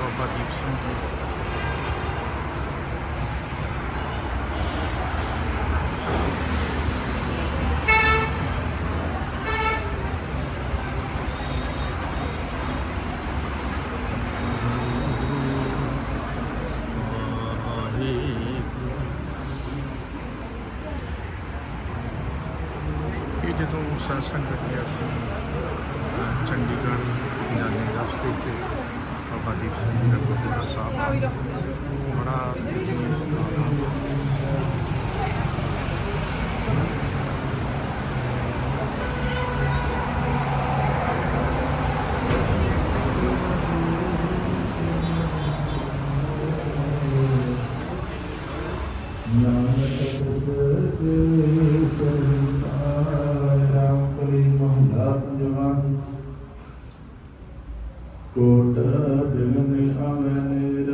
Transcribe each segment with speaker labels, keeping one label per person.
Speaker 1: ਬਾਬਾ ਦੀਪ ਸਿੰਘ ਜੀ ਇਹ ਜਦੋਂ ਸਾਸੰਗ ਕਰਦੇ ਅਸੀਂ ਚੰਡੀਗੜ੍ਹ ਜਾਂਦੇ ਰਸਤੇ 'ਚ ਬਾਬਾ ਦੀਪ ਸਿੰਘ ਜੀ ਦਾ ਗੁਰਦੁਆਰਾ ਸਾਹਿਬ ਬੜਾ
Speaker 2: ਕੋਟ ਬਿਗਨ ਆਵੇ ਨਿਰ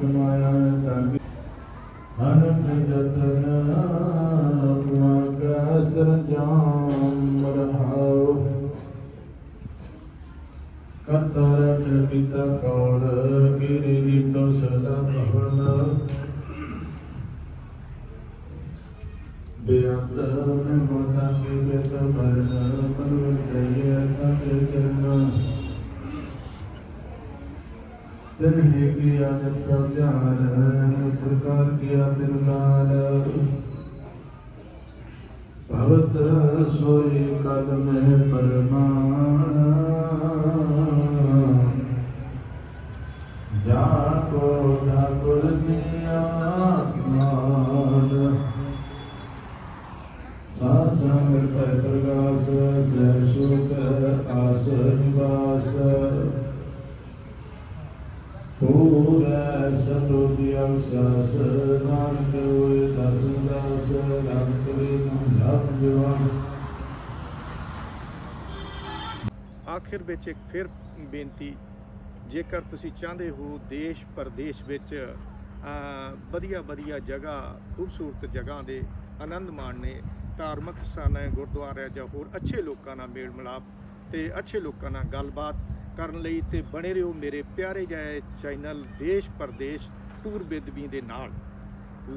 Speaker 2: ਕਮਾਇਆ ਤਾਗੀ ਅਨੰਦ ਜਤਨ ਤੁਮਾ ਕਾ ਸਰਜਾਮ ਰਹਾਉ ਕਤਰ ਪਿਤਾ ਕੌਲ ਗਿਰੀ ਰੀਤੋ ਸਦਾ ਭਵਨ ਬੇਅੰਤ ਮੈਂ ਮੋਤਾ ਕੇ ਬੇਤ ਭਰਨ ਤਿਨ ਹੈ ਕਿਆ ਜਬ ਤਕ ਧਿਆਨ ਪ੍ਰਕਾਰ ਕੀਆ ਤਿਨ ਕਾਲ ਭਵਤ ਸੋਈ ਕਲ ਮਹਿ ਪਰਮਾਨ ਜਾ ਕੋ ਠਾਕੁਰ ਨਿਆ ਮਾਨ ਸਾਧ ਸੰਗਤ ਪੈ ਜੈ ਸੁਖ
Speaker 1: ਆਖਿਰ ਵਿੱਚ ਇੱਕ ਫਿਰ ਬੇਨਤੀ, ਜੇਕਰ ਤੁਸੀਂ ਚਾਹੁੰਦੇ ਹੋ ਦੇਸ਼ ਪ੍ਰਦੇਸ਼ ਵਿੱਚ ਵਧੀਆ ਵਧੀਆ ਜਗ੍ਹਾ, ਖੂਬਸੂਰਤ ਜਗ੍ਹਾ ਦੇ ਆਨੰਦ ਮਾਣਨੇ ਧਾਰਮਿਕ ਸਥਾਨਾਂ, ਗੁਰਦੁਆਰਿਆਂ ਜਾਂ ਹੋਰ ਅੱਛੇ ਲੋਕਾਂ ਨਾਲ ਮੇਲ ਮਿਲਾਪ ਤੇ ਅੱਛੇ ਲੋਕਾਂ ਨਾਲ ਗੱਲਬਾਤ ਕਰਨ ਲਈ ਤੇ ਬਣੇ ਰਹੋ ਮੇਰੇ ਪਿਆਰੇ ਜਿਹੇ ਚੈਨਲ ਦੇਸ਼ ਪ੍ਰਦੇਸ਼ ਟੂਰ ਬੇਦਬੀ ਦੇ ਨਾਲ।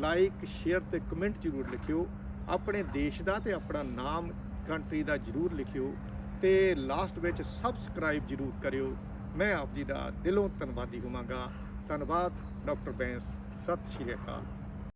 Speaker 1: ਲਾਈਕ ਸ਼ੇਅਰ ਤੇ ਕਮੈਂਟ ਜ਼ਰੂਰ ਲਿਖਿਓ। ਆਪਣੇ ਦੇਸ਼ ਦਾ ਤੇ ਆਪਣਾ ਨਾਮ ਕੰਟਰੀ ਦਾ ਜ਼ਰੂਰ ਲਿਖਿਓ ਤੇ ਲਾਸਟ ਵਿੱਚ ਸਬਸਕ੍ਰਾਈਬ ਜ਼ਰੂਰ ਕਰਿਓ। ਮੈਂ ਆਪ ਜੀ ਦਾ ਦਿਲੋਂ ਧੰਨਵਾਦੀ ਹੋਵਾਂਗਾ। ਧੰਨਵਾਦ, ਡਾਕਟਰ ਬੈਂਸ। ਸਤਿ ਸ਼੍ਰੀ ਅਕਾਲ।